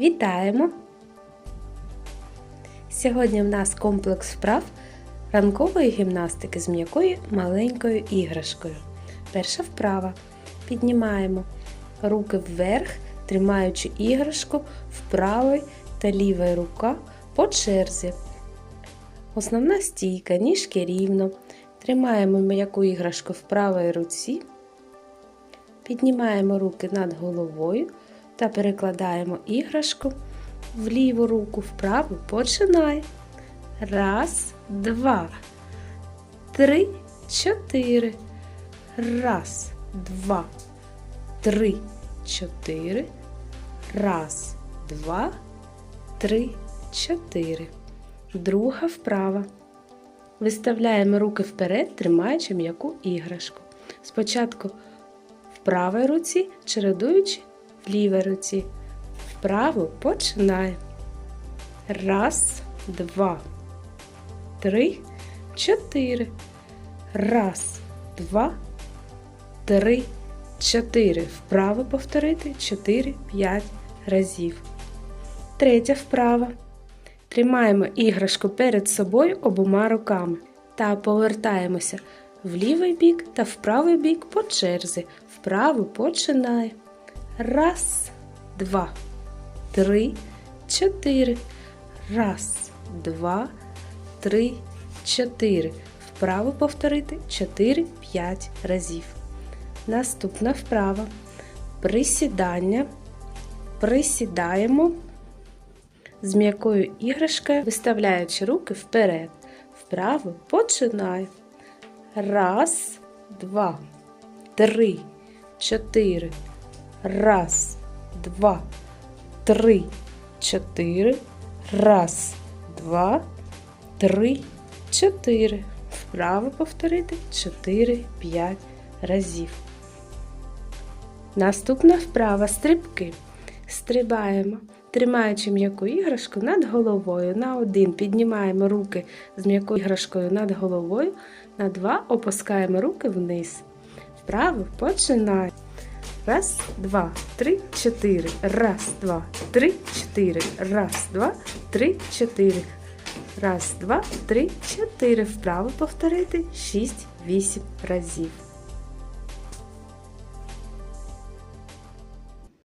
Вітаємо! Сьогодні в нас комплекс вправ ранкової гімнастики з м'якою маленькою іграшкою. Перша вправа. Піднімаємо руки вверх, тримаючи іграшку в правій та лівій рука по черзі. Основна стійка, ніжки рівно. Тримаємо м'яку іграшку в правій руці. Піднімаємо руки над головою та перекладаємо іграшку в ліву руку, вправу починай. Раз, два, три, чотири. Раз, два, три, чотири. Раз, два, три, чотири. Друга вправа. Виставляємо руки вперед, тримаючи м'яку іграшку. Спочатку в правій руці, чередуючи в лівій руці. Вправо починай. Раз, два, три, чотири. Раз, два, три, чотири. Вправо повторити 4-5 разів. Третя вправа. Тримаємо іграшку перед собою обома руками та повертаємося в лівий бік та в правий бік по черзі. Вправо починай. Раз, два, три, чотири. Раз, два, три, чотири. Вправо повторити 4-5 разів. Наступна вправа. Присідання. Присідаємо з м'якою іграшкою, виставляючи руки вперед. Вправо починай. Раз, два, три, чотири. Раз, два, три, чотири. Раз, два, три, чотири. Вправо повторити 4-5 разів. Наступна вправа стрибки. Стрибаємо, тримаючи м'яку іграшку над головою. На один піднімаємо руки з м'якою іграшкою над головою. На два опускаємо руки вниз. Вправо починай. Раз, два, три, чотири. Раз, два, три, чотири. Раз, два, три, чотири. Раз, два, три, чотири. Вправо повторити 6-8 разів.